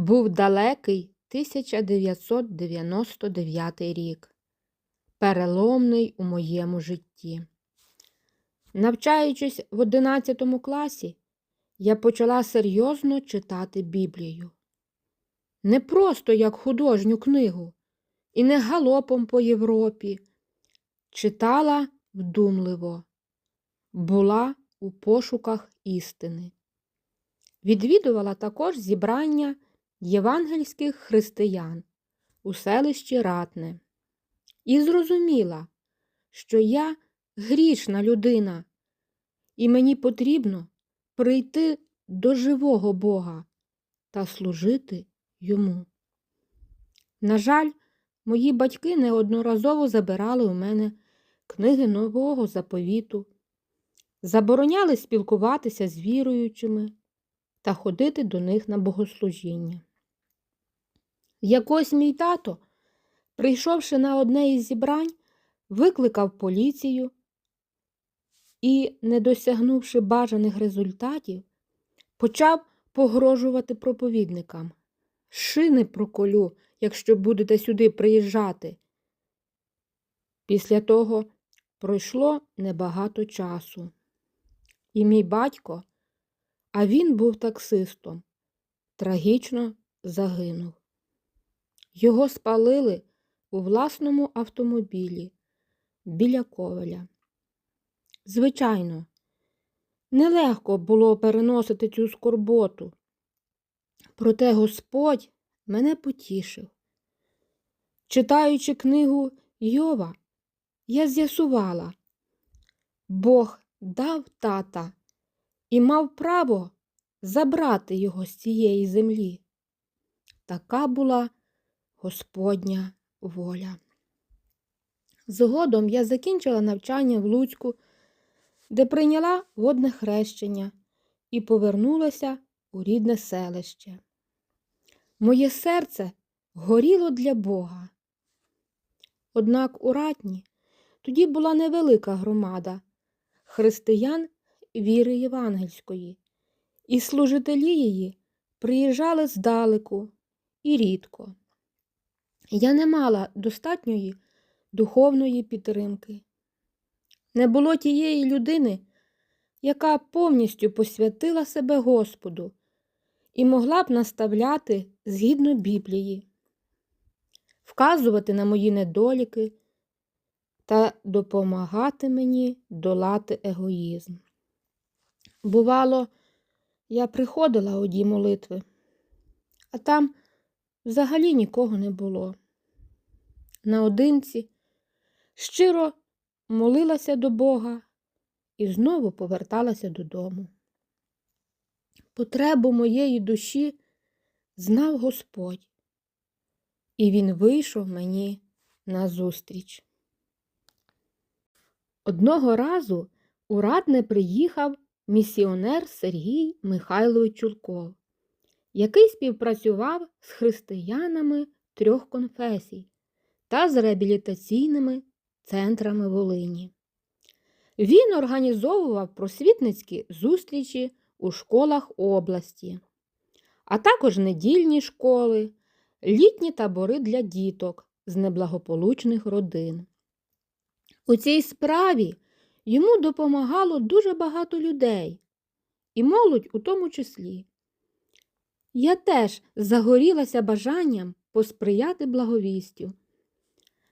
Був далекий 1999 рік, переломний у моєму житті. Навчаючись в 11 класі, я почала серйозно читати Біблію. Не просто як художню книгу, і не галопом по Європі. Читала вдумливо, була у пошуках істини. Відвідувала також зібрання євангельських християн у селищі Ратне і зрозуміла, що я грішна людина, і мені потрібно прийти до живого Бога та служити йому. На жаль, мої батьки неодноразово забирали у мене книги нового заповіту, забороняли спілкуватися з віруючими та ходити до них на богослужіння. Якось мій тато, прийшовши на одне із зібрань, викликав поліцію і, не досягнувши бажаних результатів, почав погрожувати проповідникам. Шини проколю, якщо будете сюди приїжджати. Після того пройшло небагато часу. І мій батько, а він був таксистом, трагічно загинув. Його спалили у власному автомобілі біля коваля. Звичайно, нелегко було переносити цю скорботу. Проте Господь мене потішив. Читаючи книгу Йова, я з'ясувала, Бог дав тата і мав право забрати його з цієї землі. Така була Господня воля. Згодом я закінчила навчання в Луцьку, де прийняла водне хрещення і повернулася у рідне селище. Моє серце горіло для Бога. Однак у ратні тоді була невелика громада християн віри євангельської, і служителі її приїжджали здалеку і рідко. Я не мала достатньої духовної підтримки. Не було тієї людини, яка повністю посвятила себе Господу і могла б наставляти згідно Біблії, вказувати на мої недоліки та допомагати мені долати егоїзм. Бувало, я приходила дій молитви, а там взагалі нікого не було. Наодинці щиро молилася до Бога і знову поверталася додому. Потребу моєї душі знав Господь, і Він вийшов мені назустріч. Одного разу у Радне приїхав місіонер Сергій Михайлович Чулков, який співпрацював з християнами трьох конфесій та з реабілітаційними центрами Волині. Він організовував просвітницькі зустрічі у школах області, а також недільні школи, літні табори для діток з неблагополучних родин. У цій справі йому допомагало дуже багато людей, і молодь у тому числі. Я теж загорілася бажанням посприяти благовістю.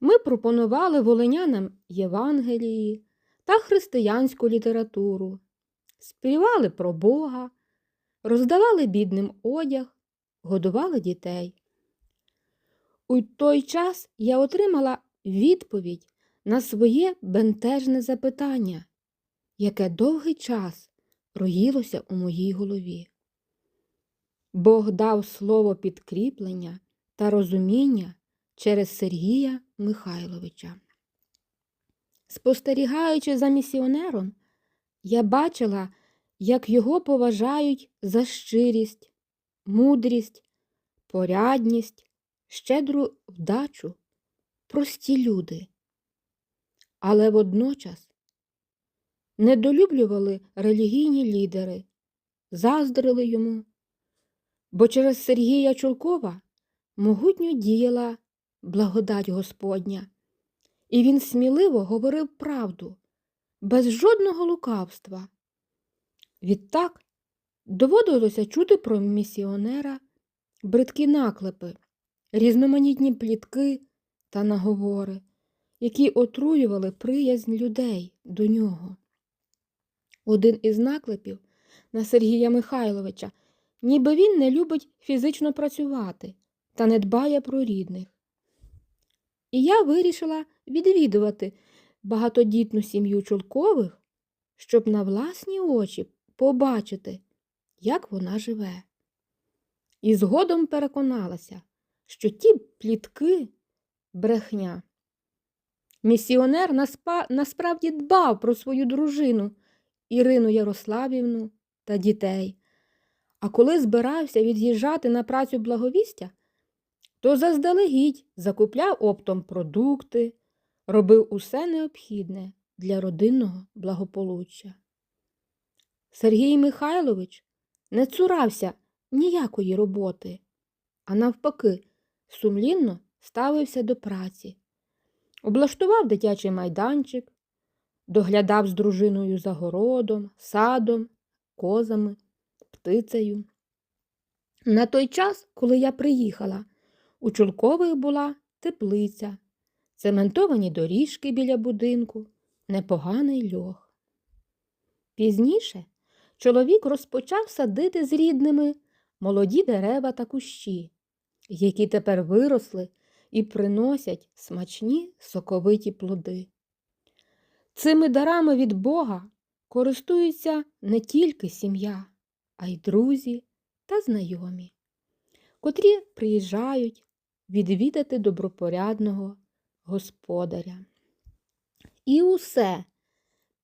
Ми пропонували волинянам Євангелії та християнську літературу, співали про Бога, роздавали бідним одяг, годували дітей. У той час я отримала відповідь на своє бентежне запитання, яке довгий час роїлося у моїй голові. Бог дав слово підкріплення та розуміння через Сергія Михайловича. Спостерігаючи за місіонером, я бачила, як його поважають за щирість, мудрість, порядність, щедру вдачу, прості люди. Але водночас недолюблювали релігійні лідери, заздрили йому, бо через Сергія Чулкова могутньо діяла благодать Господня, і він сміливо говорив правду, без жодного лукавства. Відтак доводилося чути про місіонера бридкі наклепи, різноманітні плітки та наговори, які отруювали приязнь людей до нього. Один із наклепів на Сергія Михайловича, ніби він не любить фізично працювати та не дбає про рідних. І я вирішила відвідувати багатодітну сім'ю Чулкових, щоб на власні очі побачити, як вона живе. І згодом переконалася, що ті плітки брехня. Місіонер наспа- насправді дбав про свою дружину Ірину Ярославівну та дітей. А коли збирався від'їжджати на працю благовістя, то заздалегідь закупляв оптом продукти, робив усе необхідне для родинного благополуччя. Сергій Михайлович не цурався ніякої роботи, а навпаки, сумлінно ставився до праці, облаштував дитячий майданчик, доглядав з дружиною за городом, садом, козами, птицею. На той час, коли я приїхала, у Чулкових була теплиця, цементовані доріжки біля будинку, непоганий льох. Пізніше чоловік розпочав садити з рідними молоді дерева та кущі, які тепер виросли і приносять смачні соковиті плоди. Цими дарами від Бога користуються не тільки сім'я, а й друзі та знайомі, котрі приїжджають відвідати добропорядного господаря. І усе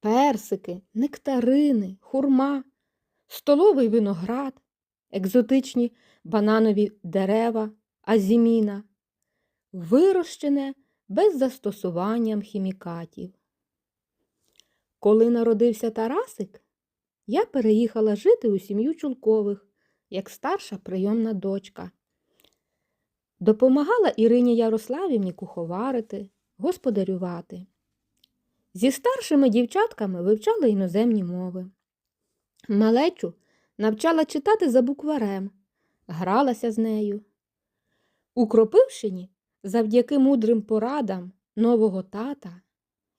персики, нектарини, хурма, столовий виноград, екзотичні бананові дерева, азіміна, вирощене без застосуванням хімікатів. Коли народився Тарасик, я переїхала жити у сім'ю Чулкових, як старша прийомна дочка. Допомагала Ірині Ярославівні куховарити, господарювати. Зі старшими дівчатками вивчала іноземні мови. Малечу навчала читати за букварем, гралася з нею. У Кропивщині, завдяки мудрим порадам нового тата,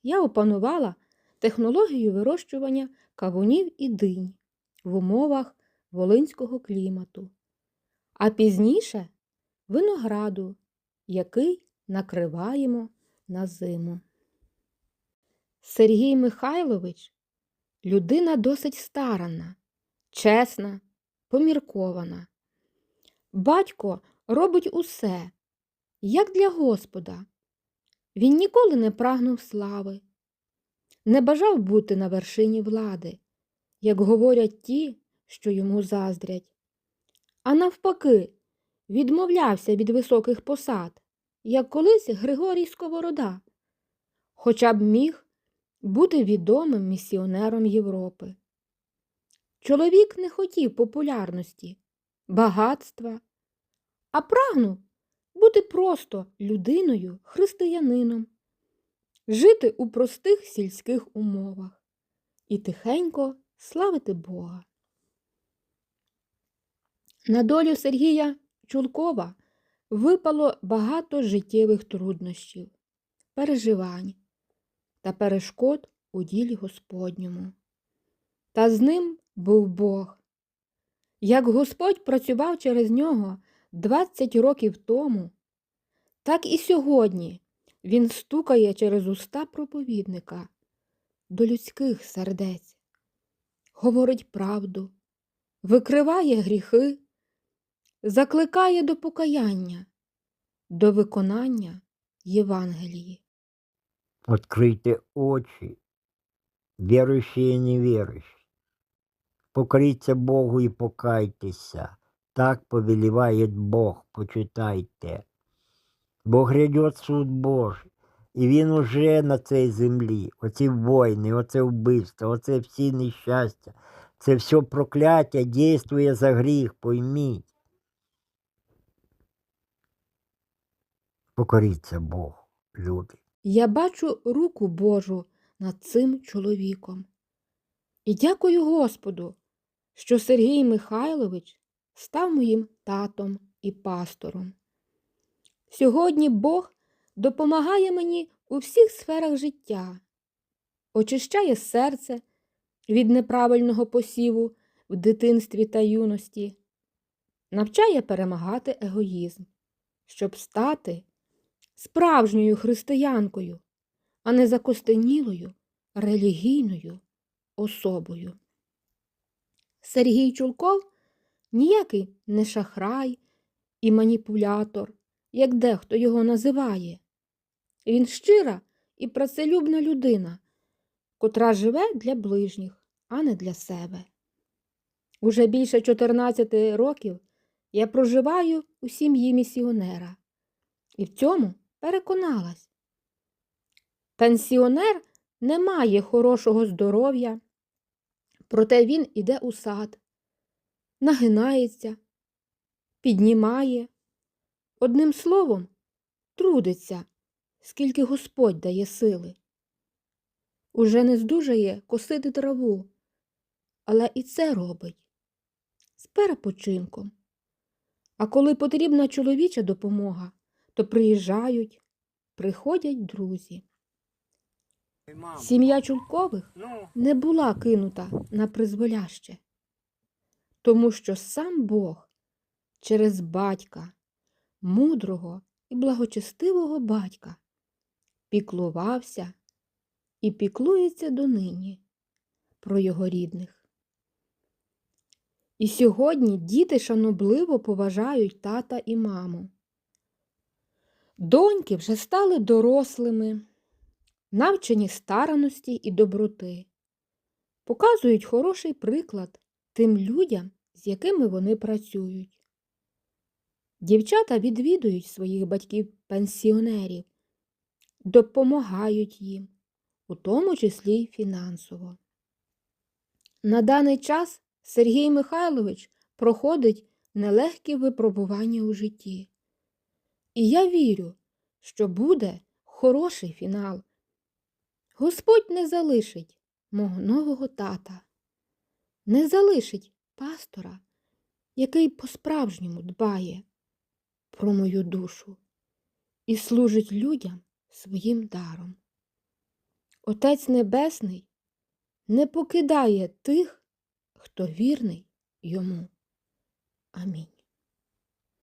я опанувала технологію вирощування кавунів і динь в умовах волинського клімату, а пізніше винограду, який накриваємо на зиму. Сергій Михайлович людина досить старанна, чесна, поміркована. Батько робить усе, як для Господа. Він ніколи не прагнув слави, не бажав бути на вершині влади, як говорять ті, що йому заздрять, а навпаки, відмовлявся від високих посад, як колись Григорій Сковорода, хоча б міг бути відомим місіонером Європи. Чоловік не хотів популярності, багатства, а прагнув бути просто людиною, християнином, жити у простих сільських умовах і тихенько славити Бога. На долю Сергія Чулкова випало багато життєвих труднощів, переживань та перешкод у ділі Господньому. Та з ним був Бог. Як Господь працював через нього 20 років тому, так і сьогодні Він стукає через уста проповідника до людських сердець, говорить правду, викриває гріхи, закликає до покаяння, до виконання Євангелії. Откройте очи, верующие и неверующие. Покоріться Богу і покайтеся. Так повелевает Бог, почитайте. Бо грядет суд Божий, і він уже на цій землі. Оці війни, оце вбивство, оце всі нещастя, це все прокляття дійствує за гріх, пойміть. Покоріться Богу, люди. Я бачу руку Божу над цим чоловіком. І дякую Господу, що Сергій Михайлович став моїм татом і пастором. Сьогодні Бог допомагає мені у всіх сферах життя, очищає серце від неправильного посіву в дитинстві та юності, навчає перемагати егоїзм, щоб стати справжньою християнкою, а не закостенілою релігійною особою. Сергій Чулков ніякий не шахрай і маніпулятор, як дехто його називає. Він щира і працелюбна людина, котра живе для ближніх, а не для себе. Уже більше 14 років я проживаю у сім'ї місіонера і в цьому переконалась. Пенсіонер не має хорошого здоров'я, проте він іде у сад, нагинається, піднімає, одним словом, трудиться, скільки Господь дає сили. Уже не здужає косити траву, але і це робить з перепочинком. А коли потрібна чоловіча допомога, то приїжджають, приходять друзі. Сім'я Чулкових Ну, не була кинута на призволяще, тому що сам Бог через батька, мудрого і благочестивого батька, піклувався і піклується донині про його рідних. І сьогодні діти шанобливо поважають тата і маму. Доньки вже стали дорослими, навчені стараності і доброти, показують хороший приклад тим людям, з якими вони працюють. Дівчата відвідують своїх батьків-пенсіонерів, допомагають їм, у тому числі й фінансово. На даний час Сергій Михайлович проходить нелегкі випробування у житті. І я вірю, що буде хороший фінал. Господь не залишить мого нового тата, не залишить пастора, який по-справжньому дбає про мою душу і служить людям своїм даром. Отець Небесний не покидає тих, хто вірний йому. Амінь.